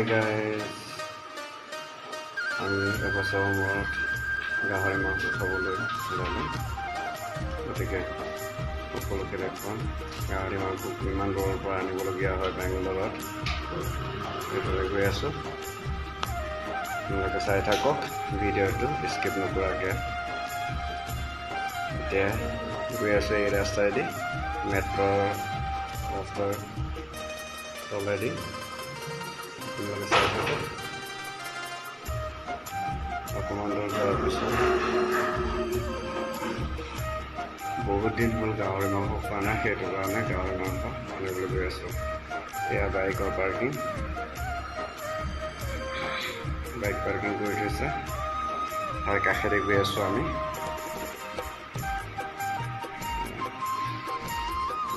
Hi guys আমি এবছৰৰ মূৰত গাহৰি মাংস খাবলৈ ওলালোঁ। গতিকে সকলোকে দেখুৱাম গাহৰি মাংস ইমান দূৰৰ পৰা আনিবলগীয়া হয় বেংগলৰত। সেইদৰে গৈ আছোঁ। আপোনালোকে চাই থাকক ভিডিঅ'টো স্কিপ নকৰাকৈ। এতিয়া গৈ আছোঁ এই ৰাস্তাইদি মেট্ৰ' ৰাস্তাৰ তলেদি। চাই থাকক অকণমান দূৰ যোৱাৰ পিছত বহুত দিন হ'ল গাহৰি মাংস খোৱা নাই সেইটো কাৰণে গাহৰি মাংস আনিবলৈ গৈ আছোঁ এয়া বাইকৰ পাৰ্কিং বাইক পাৰ্কিং কৰি থৈছে তাৰ কাষেৰে গৈ আছোঁ আমি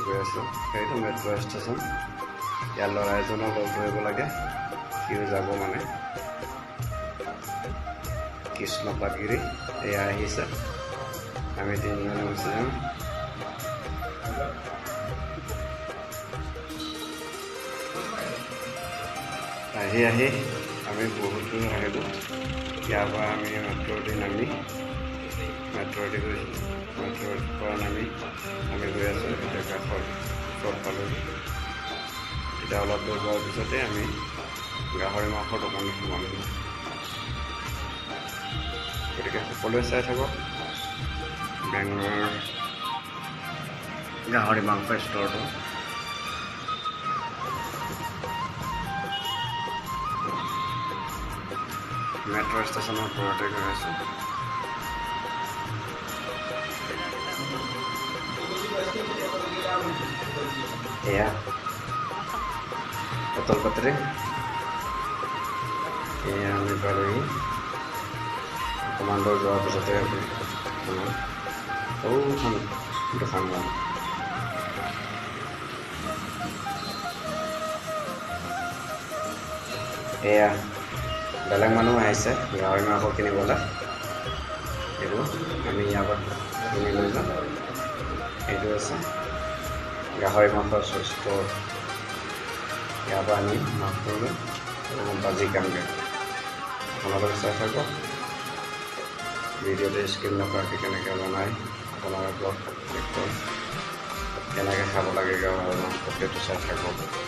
গৈ আছোঁ সেইটো মেট্ৰ' ষ্টেচন ইয়াৰ ল'ৰা এজনক লগ ধৰিব লাগে সিও যাব মানে। কৃষ্ণ পাটগিৰি এয়া আহিছে। আমি তিনিজনে গুচি যাম আহি আহি আমি বহুত দূৰ আহিলোঁ। ইয়াৰ পৰা আমি মেট্ৰ'দি নামি মেট্ৰ'দি গৈছিলোঁ মেট্ৰ'ৰ পৰা নামি আমি গৈ আছোঁ এতিয়া কাষৰ ওচৰত পালোঁহি। এতিয়া অলপ দূৰ যোৱাৰ পিছতে আমি গাহৰি মাংসৰ দোকানত সোমালোঁ গতিকে সকলোৱে চাই থাকক বেংগলোৰৰ গাহৰি মাংস ষ্ট'ৰটো মেট্ৰ' ষ্টেচনৰ ওপৰতে গৈ আছোঁ এয়া। বটল পাত্ৰে এয়া আমি পালোহি দূৰ যোৱাৰ পিছতে আমি সৰুখন দোকান যাম এয়া বেলেগ মানুহ আহিছে গাহৰি মাংস কিনিবলৈ। এইটো আমি ইয়াৰ পৰা কিনি লৈ যাম। এইটো আছে গাহৰি মাংসৰ ষ্ট'ৰ ইয়াৰ পৰা আমি মাংস লৈ কামগৈ আপোনালোকে চাই থাকক ভিডিঅ'টো স্কিপ নকৰাকৈ কেনেকৈ বনাই আপোনালোকক দেখুৱাম কেনেকৈ খাব লাগে মাংস সেইটো চাই থাকক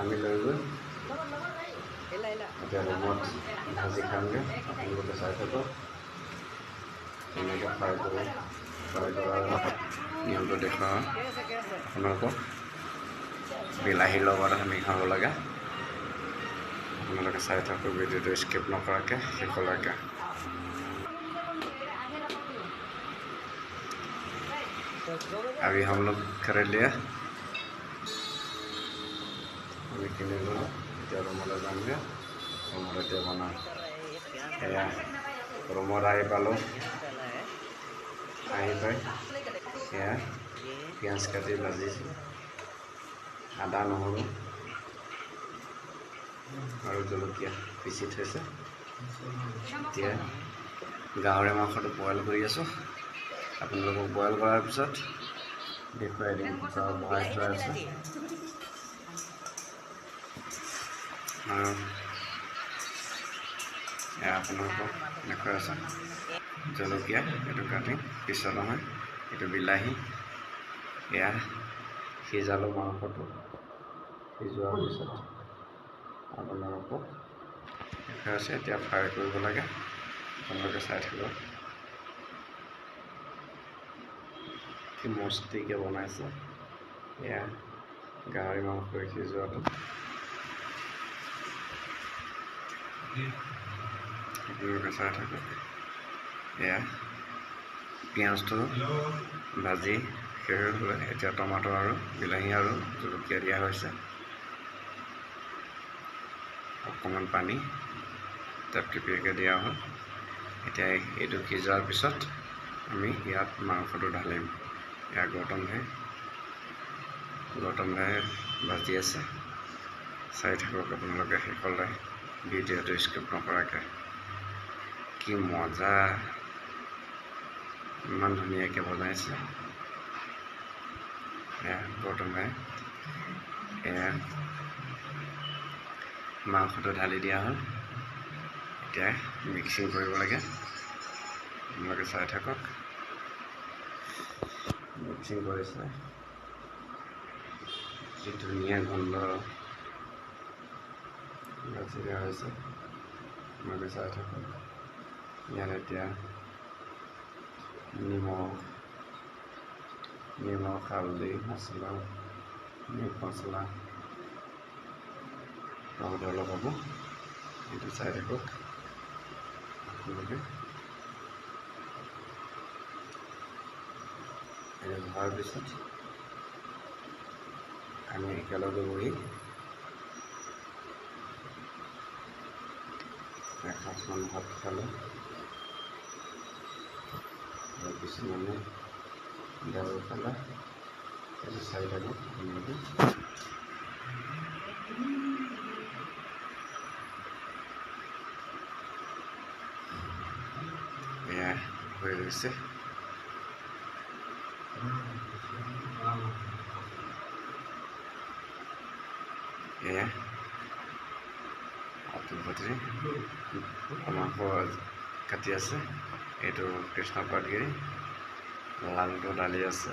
Ambil dulu. Ada remote. Ini untuk desa. Kenapa? আপোনালোকে চাই থাকক ভিডিঅ'টো স্কিপ নকৰাকৈ শেষলৈকে अभी हम लोग कर लिया আমি কিনি ল'লোঁ এতিয়া ৰুমলৈ যামগৈ ৰুমত এতিয়া বনাম এয়া ৰুমত আহি পালোঁ আহি পাই এয়া পিঁয়াজ কাটি ভাজিছোঁ আদা নহৰু আৰু জলকীয়া পিচি থৈছে এতিয়া গাহৰি মাংসটো বইল কৰি আছোঁ। আপোনালোকক বইল কৰাৰ পিছত দেখুৱাই দিম ভৰাই থোৱা আছে। আৰু এয়া আপোনালোকক দেখুৱাই আছে। জলকীয়া এইটো কাটি পিছত নহয় এইটো বিলাহী এয়া সিজালোঁ মাংসটো সিজোৱাৰ পিছত। আপোনালোকক আছে এতিয়া ফ্ৰাই কৰিব লাগে। আপোনালোকে চাই থাকিব। কি মস্তিকৈ বনাইছে। এয়া গাহৰি মাংস সিজোৱাটো আপোনালোকে চাই থাকক। এয়া পিঁয়াজটো ভাজি শেষ হ'লে এতিয়া টমাটো আৰু বিলাহী আৰু জলকীয়া দিয়া হৈছে। অকণমান পানী তাত টিপিয়াকৈ দিয়া হ'ল। এতিয়া এইটো সিজোৱাৰ পিছত আমি ইয়াত মাংসটো ঢালিম। ভাই গৌতম ভাই ভাজি আছে। চাই থাকক আপোনালোকে শেষলৈ ভিডিঅ'টো স্কিপ নকৰাকৈ। কি মজা! ইমান ধুনীয়াকৈ বনাইছে। এয়া ভাই এয়া মাংসটো ঢালি দিয়া হ'ল। এতিয়া মিক্সিং কৰিব লাগে। আপোনালোকে চাই থাকক। মিক্সিং কৰিছে। কি ধুনীয়া গোন্ধ। বাচি দিয়া হৈছে। আপোনালোকে চাই থাকক। ইয়াত এতিয়া নিমখ নিমখ হালধি মছলা মিট মছলা। লগতে অলপ হ'ব এইটো চাই থাকক আপোনালোকে হোৱাৰ পিছত আমি একেলগে বহি এসাঁজমান ভাত খালোঁ আৰু কিছুমানে দাইল খালে চাই থাকক আপোনালোকে গৈছে মাংস কাটি আছে। এইটো কৃষ্ণ পাটগিৰি লালটো দালি আছে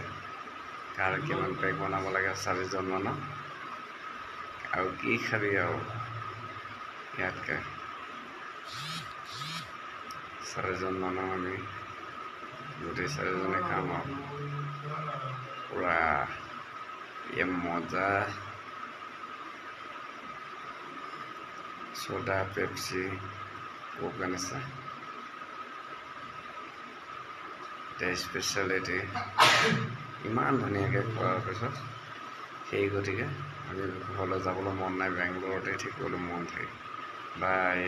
কাৰ কিমান পেক বনাব লাগে চাৰিজনমানৰ আৰু কি খাবি আৰু ইয়াতকৈ। চাৰিজন মানুহ আমি গোটেই চাৰিজনে খাম আৰু পূৰা এই মজা চ'দা পেপচি কোক আনিছে এতিয়া স্পেচিয়েলিটি ইমান ধুনীয়াকৈ খোৱাৰ পিছত সেই গতিকে আমি ঘৰলৈ যাবলৈ মন নাই বেংগলৰতে থাকিবলৈ মন থাকে বাই